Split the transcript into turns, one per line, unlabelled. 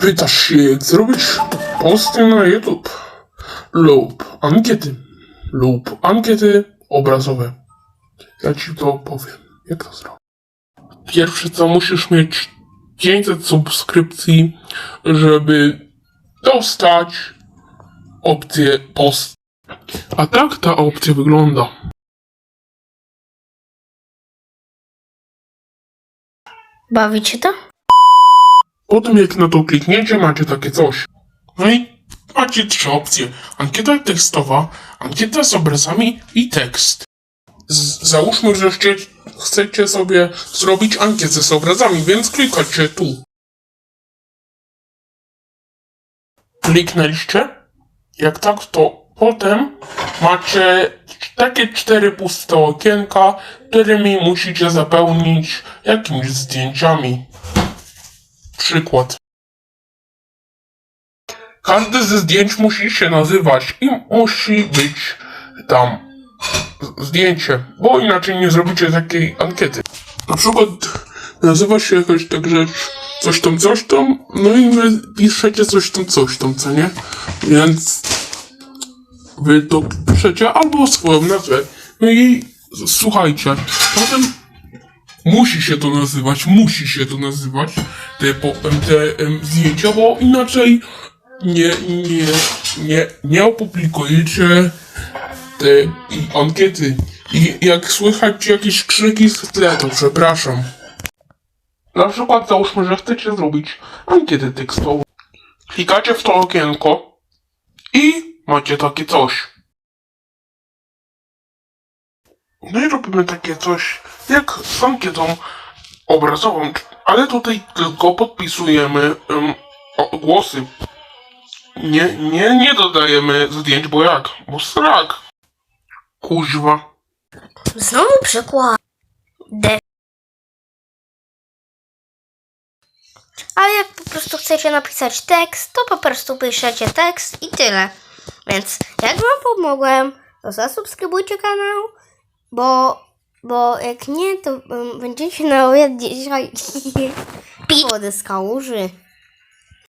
Pytasz się, jak zrobić posty na YouTube lub ankiety lub ankiety obrazowe. Ja ci to powiem, jak to zrobić. Pierwsze co, musisz mieć 500 subskrypcji, żeby dostać opcję post. A tak ta opcja wygląda.
Bawi cię to?
Po tym jak na to klikniecie, macie takie coś. No i macie trzy opcje. Ankieta tekstowa, ankieta z obrazami i tekst. Z załóżmy, że chcie chcecie sobie zrobić ankietę z obrazami, więc klikacie tu. Kliknęliście? Jak tak, to potem macie takie cztery puste okienka, którymi musicie zapełnić jakimiś zdjęciami. Przykład. Każde ze zdjęć musi się nazywać i musi być tam zdjęcie, bo inaczej nie zrobicie takiej ankiety. Na przykład nazywa się jakaś tak rzecz coś tam, coś tam, no i wy piszecie coś tam, coś tam, co nie? Więc wy to piszecie albo swoją nazwę. No i słuchajcie, potem Musi się to nazywać, musi się to nazywać, te, te em, zdjęcia, bo inaczej nie, nie, nie, nie opublikujecie te i ankiety. I jak słychać jakieś krzyki w tle, to przepraszam. Na przykład załóżmy, że chcecie zrobić ankietę tekstową. Klikacie w to okienko i macie takie coś. No i robimy takie coś jak z ankietą obrazową, ale tutaj tylko podpisujemy em, o, głosy. Nie, nie, nie dodajemy zdjęć, bo jak? Bo strak. Kuźwa.
Znowu przykład. D. A jak po prostu chcecie napisać tekst, to po prostu piszecie tekst i tyle. Więc jak wam pomogłem, to zasubskrybujcie kanał, bo, bo jak nie, to um, będziecie na obiad dzisiaj pić wody z kałuży.